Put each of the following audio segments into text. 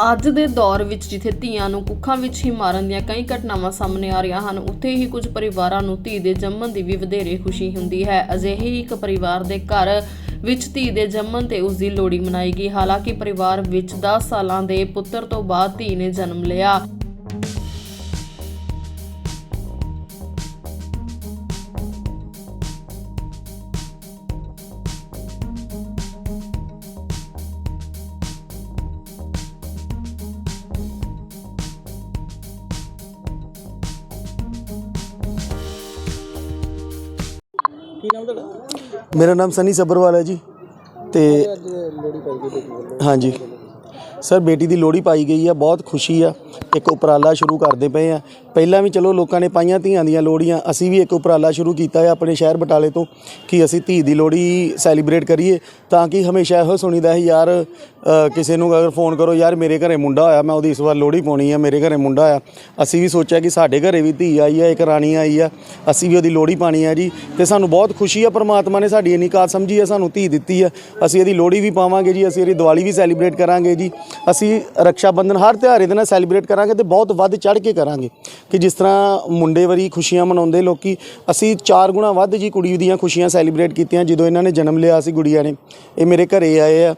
ਅੱਜ ਦੇ ਦੌਰ ਵਿੱਚ ਜਿੱਥੇ ਧੀਆਂ ਨੂੰ ਕੁੱਖਾਂ ਵਿੱਚ ਹੀ ਮਾਰਨ ਦੀਆਂ ਕਈ ਘਟਨਾਵਾਂ ਸਾਹਮਣੇ ਆ ਰਹੀਆਂ ਹਨ, ਉੱਥੇ ਹੀ ਕੁਝ ਪਰਿਵਾਰਾਂ ਨੂੰ ਧੀ ਦੇ ਜੰਮਣ ਦੀ ਵੀ ਵਧੇਰੇ ਖੁਸ਼ੀ ਹੁੰਦੀ ਹੈ। ਅਜਿਹੇ ਇੱਕ ਪਰਿਵਾਰ ਦੇ ਘਰ ਵਿੱਚ ਧੀ ਦੇ ਜੰਮਣ ਤੇ ਉਸ ਦੀ ਲੋਹੜੀ ਮਨਾਈ ਗਈ। ਹਾਲਾਂਕਿ ਪਰਿਵਾਰ ਵਿੱਚ 10 ਸਾਲਾਂ ਦੇ ਪੁੱਤਰ ਤੋਂ ਬਾਅਦ ਧੀ ਨੇ ਜਨਮ ਲਿਆ। ਕੀ ਨਾਮ ਤੁਹਾਡਾ? ਮੇਰਾ ਨਾਮ ਸਨੀ ਸੱਭਰਵਾਲ ਹੈ ਜੀ। ਤੇ ਅੱਜ ਲੋੜੀ ਪਾਈ ਗਈ ਬੇਟੀ ਵੱਲੋਂ। ਹਾਂਜੀ। ਸਰ ਬੇਟੀ ਦੀ ਲੋਹੜੀ ਪਾਈ ਗਈ ਆ ਬਹੁਤ ਖੁਸ਼ੀ ਆ। ਇੱਕ ਉਪਰਾਲਾ ਸ਼ੁਰੂ ਕਰਦੇ ਪਏ ਆ। ਪਹਿਲਾਂ ਵੀ ਚਲੋ ਲੋਕਾਂ ਨੇ ਪਾਈਆਂ ਧੀਆਂ ਦੀਆਂ ਲੋਹੜੀਆਂ, ਅਸੀਂ ਵੀ ਇੱਕ ਉਪਰਾਲਾ ਸ਼ੁਰੂ ਕੀਤਾ ਹੈ ਆਪਣੇ ਸ਼ਹਿਰ ਬਟਾਲੇ ਤੋਂ ਕਿ ਅਸੀਂ ਧੀ ਦੀ ਲੋਹੜੀ ਸੈਲੀਬ੍ਰੇਟ ਕਰੀਏ ਤਾਂ ਕਿ ਹਮੇਸ਼ਾ ਇਹੋ ਸੁਣੀਦਾ ਹੈ, ਯਾਰ ਕਿਸੇ ਨੂੰ ਅਗਰ ਫੋਨ ਕਰੋ, ਯਾਰ, ਮੇਰੇ ਘਰੇ ਮੁੰਡਾ ਹੋਇਆ ਮੈਂ ਉਹਦੀ ਇਸ ਵਾਰ ਲੋਹੜੀ ਪਾਉਣੀ ਆ, ਮੇਰੇ ਘਰੇ ਮੁੰਡਾ ਹੋਇਆ ਅਸੀਂ ਵੀ ਸੋਚਿਆ ਕਿ ਸਾਡੇ ਘਰੇ ਵੀ ਧੀ ਆਈ ਹੈ ਇੱਕ ਰਾਣੀ ਆਈ ਆ, ਅਸੀਂ ਵੀ ਉਹਦੀ ਲੋਹੜੀ ਪਾਣੀ ਹੈ ਜੀ। ਤੇ ਸਾਨੂੰ ਬਹੁਤ ਖੁਸ਼ੀ ਆ, ਪਰਮਾਤਮਾ ਨੇ ਸਾਡੀ ਇੰਨੀ ਕਾਤ ਸਮਝੀ ਹੈ ਸਾਨੂੰ ਧੀ ਦਿੱਤੀ ਹੈ ਅਸੀਂ ਇਹਦੀ ਲੋਹੜੀ ਵੀ ਪਾਵਾਂਗੇ ਜੀ, ਅਸੀਂ ਇਹਦੀ ਦੀਵਾਲੀ ਵੀ ਸੈਲੀਬ੍ਰੇਟ ਕਰਾਂਗੇ ਜੀ। ਅਸੀਂ ਰੱਖਿਆ ਬੰਧਨ ਹਰ ਤਿਉਹਾਰ ਇਹਦੇ ਨਾਲ ਸੈਲੀਬ੍ਰੇਟ ਕਰਾਂਗੇ ਤੇ ਬਹੁਤ ਵੱਧ ਚੜ੍ਹ ਕੇ ਕਰਾਂਗੇ। ਕਿ ਜਿਸ ਤਰ੍ਹਾਂ ਮੁੰਡੇ ਵਰੀ ਖੁਸ਼ੀਆਂ ਮਨਾਉਂਦੇ ਲੋਕੀ, ਅਸੀਂ ਚਾਰ ਗੁਣਾ ਵੱਧ ਜੀ ਕੁੜੀ ਦੀਆਂ ਖੁਸ਼ੀਆਂ ਸੈਲੀਬ੍ਰੇਟ ਕੀਤੀਆਂ ਜਦੋਂ ਇਹਨਾਂ ਨੇ ਜਨਮ ਲਿਆ ਸੀ ਗੁੜੀਆ ਨੇ। ਇਹ ਮੇਰੇ ਘਰੇ ਆਏ ਆ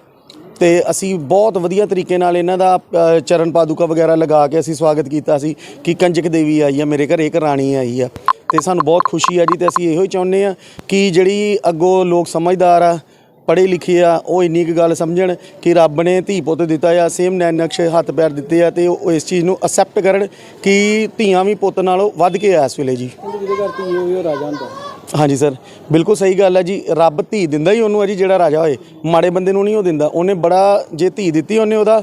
ਤੇ ਅਸੀਂ ਬਹੁਤ ਵਧੀਆ ਤਰੀਕੇ ਨਾਲ ਇਹਨਾਂ ਦਾ ਚਰਨ ਪਾਦੂਕਾ ਵਗੈਰਾ ਲਗਾ ਕੇ ਅਸੀਂ ਸਵਾਗਤ ਕੀਤਾ ਸੀ ਕਿ ਕੰਜਕ ਦੇਵੀ ਆਈ ਆ, ਮੇਰੇ ਘਰੇ ਇੱਕ ਰਾਣੀ ਆਈ ਆ। ਤੇ ਸਾਨੂੰ ਬਹੁਤ ਖੁਸ਼ੀ ਆ ਜੀ ਤੇ ਅਸੀਂ ਇਹੋ ਹੀ ਚਾਹੁੰਦੇ ਆ ਕਿ ਜਿਹੜੀ ਅੱਗੋਂ ਲੋਕ ਸਮਝਦਾਰ ਆ ਪੜ੍ਹੇ ਲਿਖੇ ਆ ਉਹ ਇੰਨੀ ਕੁ ਗੱਲ ਸਮਝਣ ਕਿ ਰੱਬ ਨੇ ਧੀ ਪੁੱਤ ਦਿੱਤਾ ਆ ਸੇਮ ਨੈਣ ਨਕਸ਼ ਹੱਥ ਪੈਰ ਦਿੱਤੇ ਆ ਤੇ ਉਹ ਇਸ ਚੀਜ਼ ਨੂੰ ਅਸੈਪਟ ਕਰਨ ਕਿ ਧੀਆਂ ਵੀ ਪੁੱਤ ਨਾਲੋਂ ਵੱਧ ਕੇ ਆ ਇਸ ਵੇਲੇ ਜੀ। ਕਹਿੰਦੇ ਜਿਹਦੇ ਘਰ ਧੀ ਹੋਈ ਉਹ ਰਾਜਾ ਹੁੰਦਾ। ਹਾਂਜੀ ਸਰ ਬਿਲਕੁਲ ਸਹੀ ਗੱਲ ਹੈ ਜੀ ਰੱਬ ਧੀ ਦਿੰਦਾ ਹੀ ਉਹਨੂੰ ਹੈ ਜੀ ਜਿਹੜਾ ਰਾਜਾ ਹੋਏ। ਮਾੜੇ ਬੰਦੇ ਨੂੰ ਨਹੀਂ ਉਹ ਦਿੰਦਾ ਉਹਨੇ ਬੜਾ ਜੇ ਧੀ ਦਿੱਤੀ ਉਹਨੇ ਉਹਦਾ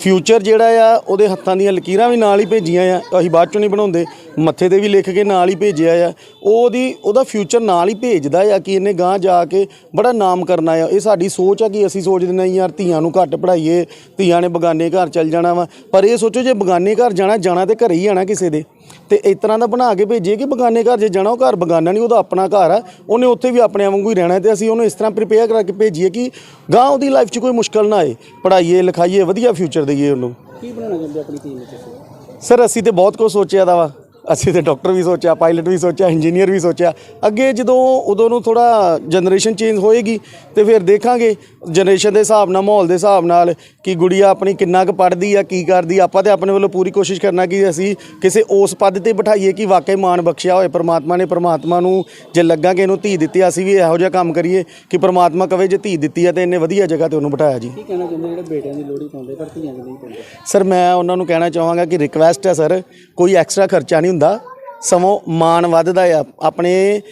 ਫਿਊਚਰ ਜਿਹੜਾ ਆ, ਉਹਦੇ ਹੱਥਾਂ ਦੀਆਂ ਲਕੀਰਾਂ ਵੀ ਨਾਲ ਹੀ ਭੇਜੀਆਂ ਆ ਅਸੀਂ ਬਾਅਦ ਚੋਂ ਨਹੀਂ ਬਣਾਉਂਦੇ। ਮੱਥੇ ਤੇ ਵੀ ਲਿਖ ਕੇ ਨਾਲ ਹੀ ਭੇਜਿਆ ਆ। ਉਹਦੀ, ਉਹਦਾ ਫਿਊਚਰ ਨਾਲ ਹੀ ਭੇਜਦਾ ਆ ਕਿ ਇਹਨੇ ਗਾਂ ਜਾ ਕੇ ਬੜਾ ਨਾਮ ਕਰਨਾ ਆ। ਇਹ ਸਾਡੀ ਸੋਚ ਆ ਕਿ ਅਸੀਂ ਸੋਚਦੇ ਨਹੀਂ ਯਾਰ ਧੀਆਂ ਨੂੰ ਘੱਟ ਪੜਾਈਏ ਧੀਆਂ ਨੇ ਬਗਾਨੇ ਘਰ ਚੱਲ ਜਾਣਾ ਵਾ। ਪਰ ਇਹ ਸੋਚੋ, ਜੇ ਬਗਾਨੇ ਘਰ ਜਾਣਾ ਜਾਣਾ ਤੇ ਘਰੇ ਹੀ ਆਣਾ ਕਿਸੇ ਦੇ। ਤੇ ਇਸ ਤਰ੍ਹਾਂ ਦਾ ਬਣਾ ਕੇ ਭੇਜੀਏ ਕਿ ਬਗਾਨੇ ਘਰ ਜੇ ਜਾਣਾ ਉਹ ਘਰ ਬਗਾਨਾ ਨਹੀਂ ਉਹਦਾ ਆਪਣਾ ਘਰ ਆ ਉਹਨੇ ਉੱਥੇ ਵੀ ਆਪਣੇ ਵਾਂਗੂ ਹੀ ਰਹਿਣਾ ਤੇ ਅਸੀਂ ਉਹਨੂੰ ਇਸ ਤਰ੍ਹਾਂ ਪ੍ਰਿਪੇਅਰ ਕਰਕੇ ਭੇਜੀਏ ਕਿ ਗਾਂ ਉਹਦੀ ਲਾਈਫ 'ਚ ਕੋਈ ਮੁਸ਼ਕਲ ਨਾ ਆਏ। ਪੜ੍ਹਾਈਏ ਲਿਖਾਈਏ ਵਧੀਆ ਫਿਊਚਰ ਦਈਏ ਉਹਨੂੰ। ਕੀ ਬਣਾਉਣਾ ਚਾਹੁੰਦੇ ਆਪਣੀ ਨੂੰ ਤੁਸੀਂ? ਸਰ ਅਸੀਂ ਤੇ ਬਹੁਤ ਕੁਝ ਸੋਚਿਆ ਦਾ ਵਾ। ਅਸੀਂ ਤੇ ਡਾਕਟਰ ਵੀ ਸੋਚਿਆ ਪਾਇਲਟ ਵੀ ਸੋਚਿਆ ਇੰਜੀਨੀਅਰ ਵੀ ਸੋਚਿਆ। ਅੱਗੇ ਜਦੋਂ ਉਦੋਂ ਨੂੰ ਥੋੜਾ ਜਨਰੇਸ਼ਨ ਚੇਂਜ ਹੋਏਗੀ ਤੇ ਫਿਰ ਦੇਖਾਂਗੇ ਜਨਰੇਸ਼ਨ ਦੇ ਹਿਸਾਬ ਨਾਲ ਮਾਹੌਲ ਦੇ ਹਿਸਾਬ ਨਾਲ ਕਿ ਗੁੜੀਆ ਆਪਣੀ ਕਿੰਨਾ ਕੁ ਪੜ੍ਹਦੀ ਆ ਕੀ ਕਰਦੀ ਆਪਾਂ ਤੇ ਆਪਣੇ ਵੱਲੋਂ ਪੂਰੀ ਕੋਸ਼ਿਸ਼ ਕਰਨਾ ਕਿ ਅਸੀਂ ਕਿਸੇ ਉਸ ਪਦ ਤੇ ਬਿਠਾਈਏ ਕਿ ਵਾਕਈ ਮਾਣ ਬਖਸ਼ਿਆ ਹੋਏ। ਪ੍ਰਮਾਤਮਾ ਨੇ ਪ੍ਰਮਾਤਮਾ ਨੂੰ ਜੇ ਲੱਗਾ ਕਿ ਇਹਨੂੰ ਧੀ ਦਿੱਤੀ ਆ, ਅਸੀਂ ਵੀ ਇਹੋ ਜਿਹਾ ਕੰਮ ਕਰੀਏ ਕਿ ਪ੍ਰਮਾਤਮਾ ਕਵੇ ਜੇ ਧੀ ਦਿੱਤੀ ਆ ਤੇ ਇਹਨੇ ਵਧੀਆ ਜਗ੍ਹਾ ਤੇ ਉਹਨੂੰ ਬਿਠਾਇਆ ਜੀ। ਕੀ ਕਹਿਣਾ ਚਾਹੁੰਦੇ ਜਿਹੜੇ ਬੇਟਿਆਂ ਦੀ ਲੋੜੀ ਪਾਉਂਦੇ ਪਰ ਧੀਆਂ ਦੀ ਨਹੀਂ ਪਾਉਂਦੇ? ਸਰ ਮੈਂ ਉਹਨਾਂ ਨੂੰ ਕਹਿਣਾ ਚਾਹਾਂਗਾ ਕਿ ਰਿਕਵੈਸਟ ਹੈ ਸਰ ਕੋਈ ਐਕਸਟਰਾ ਖਰਚਾ ਨਹੀਂ ਹੁੰਦਾ, ਸਗੋਂ ਮਾਣ ਵੱਧਦਾ ਆ। ਆਪਣੇ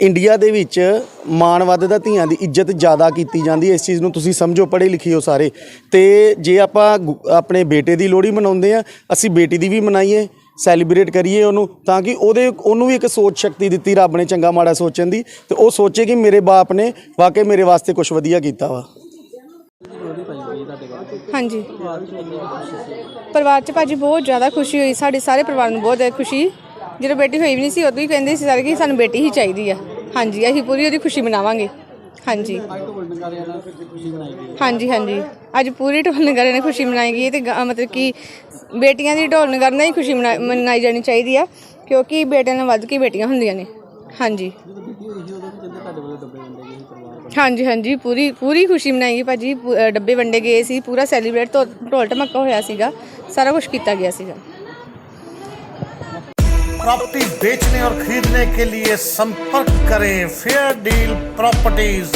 ਇੰਡੀਆ ਦੇ ਵਿੱਚ ਮਾਣ ਵੱਧਦਾ, ਧੀਆਂ ਦੀ ਇੱਜ਼ਤ ਜ਼ਿਆਦਾ ਕੀਤੀ ਜਾਂਦੀ ਹੈ। ਇਸ ਚੀਜ਼ ਨੂੰ ਤੁਸੀਂ ਸਮਝੋ, ਪੜ੍ਹੇ ਲਿਖੇ ਹੋ ਸਾਰੇ। ਤੇ ਜੇ ਆਪਾਂ ਗੁ- ਆਪਣੇ ਬੇਟੇ ਦੀ ਲੋਹੜੀ ਮਨਾਉਂਦੇ ਆ ਅਸੀਂ ਬੇਟੀ ਦੀ ਵੀ ਮਨਾਈਏ ਸੈਲੀਬ੍ਰੇਟ ਕਰੀਏ ਉਹਨੂੰ, ਤਾਂ ਕਿ ਉਹਦੇ, ਉਹਨੂੰ ਵੀ ਇੱਕ ਸੋਚ ਸ਼ਕਤੀ ਦਿੱਤੀ, ਰੱਬ ਨੇ ਚੰਗਾ ਮਾੜਾ ਸੋਚਣ ਦੀ। ਤੇ ਉਹ ਸੋਚੇ ਕਿ ਮੇਰੇ ਬਾਪ ਨੇ ਵਾਕਈ ਮੇਰੇ ਵਾਸਤੇ ਕੁਝ ਵਧੀਆ ਕੀਤਾ ਵਾ ਲੋੜੀ ਪਾਈ ਗਈ ਤੁਹਾਡੇ ਘਰ ਹਾਂਜੀ। ਪਰਿਵਾਰ ਵਿੱਚ ਕਿੰਨੀ ਕੁ 'ਚ ਭਾਜੀ ਬਹੁਤ ਜ਼ਿਆਦਾ ਖੁਸ਼ੀ ਹੋਈ, ਸਾਡੇ ਸਾਰੇ ਪਰਿਵਾਰ ਨੂੰ ਬਹੁਤ ਜ਼ਿਆਦਾ ਖੁਸ਼ੀ। ਜਦੋਂ ਬੇਟੀ ਹੋਈ ਵੀ ਨਹੀਂ ਸੀ, ਉਦੋਂ ਹੀ ਕਹਿੰਦੇ ਸੀ ਸਾਰੇ ਕਿ ਸਾਨੂੰ ਬੇਟੀ ਹੀ ਚਾਹੀਦੀ ਆ। ਹਾਂਜੀ, ਅਸੀਂ ਪੂਰੀ ਉਹਦੀ ਖੁਸ਼ੀ ਮਨਾਵਾਂਗੇ। ਹਾਂਜੀ। ਹਾਂਜੀ ਹਾਂਜੀ। ਅੱਜ ਪੂਰੀ ਢੋਲ ਨਗਰ ਨੇ ਖੁਸ਼ੀ ਮਨਾਈ ਗਈ ਹੈ ਤੇ ਗ- ਮਤਲਬ ਕਿ ਬੇਟੀਆਂ ਦੀ ਢੋਲ ਨਗਰ ਨਾਲ ਹੀ ਖੁਸ਼ੀ ਮਨਾ- ਮਨਾਈ ਜਾਣੀ ਚਾਹੀਦੀ ਆ, ਕਿਉਂਕਿ ਬੇਟਿਆਂ ਨਾਲ ਵੱਧ ਕੇ ਬੇਟੀਆਂ ਹੁੰਦੀਆਂ ਨੇ। ਹਾਂਜੀ। ਹਾਂਜੀ ਹਾਂਜੀ ਪੂਰੀ ਪੂਰੀ ਖੁਸ਼ੀ ਮਨਾਈ ਗਈ ਭਾਜੀ ਪੂ- ਅ, ਡੱਬੇ ਵੰਡੇ ਗਏ ਸੀ ਪੂਰਾ ਸੈਲੀਬ੍ਰੇਟ ਢੋਲ ਢਮੱਕਾ ਹੋਇਆ ਸੀਗਾ ਸਾਰਾ ਕੁਝ ਕੀਤਾ ਗਿਆ ਸੀਗਾ प्रॉपर्टी बेचने और खरीदने के लिए संपर्क करें फेयर डील प्रॉपर्टीज